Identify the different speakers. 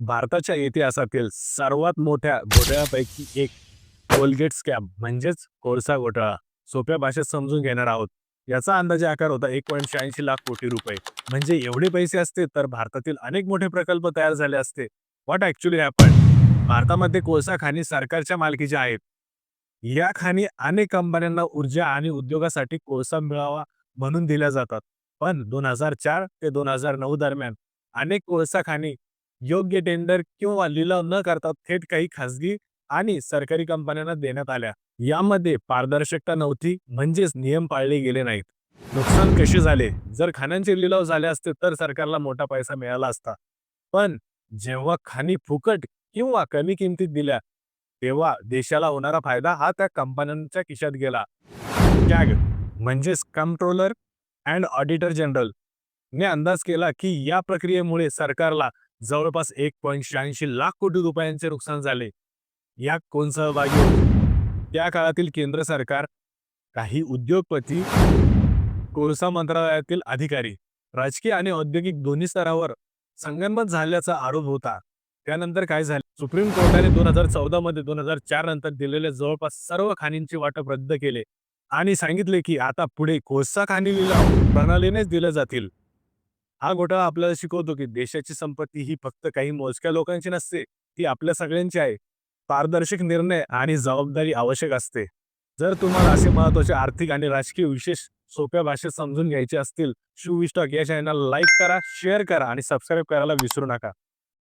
Speaker 1: भारताच्या इतिहासातील सर्वात मोठ्या घोटाळ्यापैकी एक कोलगेट स्कॅम म्हणजेच कोळसा घोटाळा. सोप्या भाषेत समजून घेणार आहोत. याचा अंदाजे आकार होता एक पॉईंट शहाऐंशी लाख कोटी रुपये. म्हणजे एवढे पैसे असते तर भारतातील अनेक मोठे प्रकल्प तयार झाले असते. व्हॉट ऍक्च्युली हॅपन भारतामध्ये कोळसा खाणी सरकारच्या मालकीच्या आहेत. या खाणी अनेक कंपन्यांना ऊर्जा आणि उद्योगासाठी कोळसा मिळावा म्हणून दिल्या जातात. पण दोन हजार चार ते दोन हजार नऊ दरम्यान अनेक कोळसा खाणी योग्य टेंडर किंवा लिलाव न करता थेट काही खासगी आणि सरकारी कंपन्यांना देण्यात आल्या. यामध्ये पारदर्शकता नव्हती म्हणजेच नियम पाळले गेले नाहीत. नुकसान कसे झाले? जर खाण्यांचे लिलाव झाले असते तर सरकारला मोठा पैसा मिळाला असता. पण जेव्हा खाणी फुकट किंवा कमी किमतीत दिल्या तेव्हा देशाला होणारा फायदा हा त्या कंपन्यांच्या खिशात गेला. कॅग म्हणजेच कंट्रोलर अँड ऑडिटर जनरल ने अंदाज केला की या प्रक्रियेमुळे सरकारला जवळपास एक पॉईंट शहाऐंशी लाख कोटी रुपयांचे नुकसान झाले. यात कोण सहभागी त्या काळातील केंद्र सरकार काही उद्योगपती कोळसा मंत्रालयातील अधिकारी राजकीय आणि औद्योगिक दोन्ही स्तरावर संगनमत झाल्याचा आरोप होता. त्यानंतर काय झाले? सुप्रीम कोर्टाने दोन हजार चौदा मध्ये दोन हजार चार नंतर दिलेले जवळपास सर्व खाणींचे वाटप रद्द केले आणि सांगितले की आता पुढे कोळसा खाणी लिलाव प्रणालीनेच दिले जातील. हा घोटाळा आपल्याला शिकवतो की देशाची संपत्ती ही फक्त काही मोजक्या लोकांची नसते ती आपल्या सगळ्यांची आहे. पारदर्शक निर्णय आणि जबाबदारी आवश्यक असते. जर तुम्हाला असे महत्त्वाचे आर्थिक आणि राजकीय विशेष सोप्या भाषेत समजून घ्यायचे असतील शिव स्टॉक या चॅनलला लाईक करा शेअर करा आणि सबस्क्राईब करायला विसरू नका.